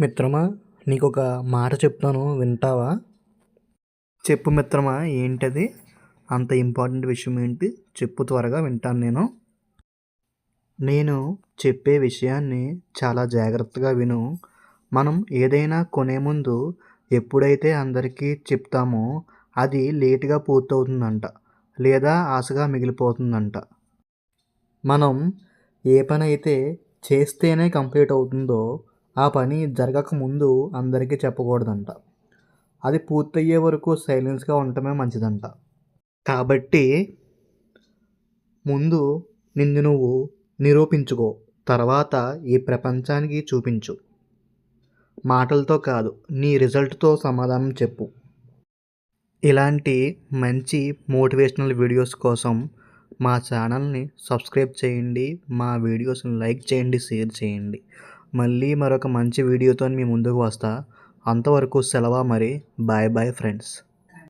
మిత్రమా నీకు ఒక మాట చెప్తాను వింటావా? చెప్పు మిత్రమా ఏంటది? అంత ఇంపార్టెంట్ విషయం ఏంటి? చెప్పు త్వరగా వింటాను నేను. నేను చెప్పే విషయాన్ని చాలా జాగ్రత్తగా విను. మనం ఏదైనా కొనే ముందు ఎప్పుడైతే అందరికీ చెప్తామో అది లేటుగా పూర్తవుతుందంట లేదా ఆశగా మిగిలిపోతుందంట. మనం ఏ పని అయితే చేస్తేనే కంప్లీట్ అవుతుందో ఆ పని జరగక ముందు అందరికీ చెప్పకూడదంట. అది పూర్తయ్యే వరకు సైలెన్స్గా ఉండటమే మంచిదంట. కాబట్టి ముందు నిన్ను నువ్వు నిరూపించుకో తర్వాత ఈ ప్రపంచానికి చూపించు. మాటలతో కాదు నీ రిజల్ట్తో సమాధానం చెప్పు. ఇలాంటి మంచి మోటివేషనల్ వీడియోస్ కోసం మా ఛానల్ని సబ్స్క్రైబ్ చేయండి మా వీడియోస్ని లైక్ చేయండి షేర్ చేయండి. మళ్ళీ మరొక మంచి వీడియోతో మీ ముందుకు వస్తా. అంతవరకు సెలవు మరి? Bye bye friends.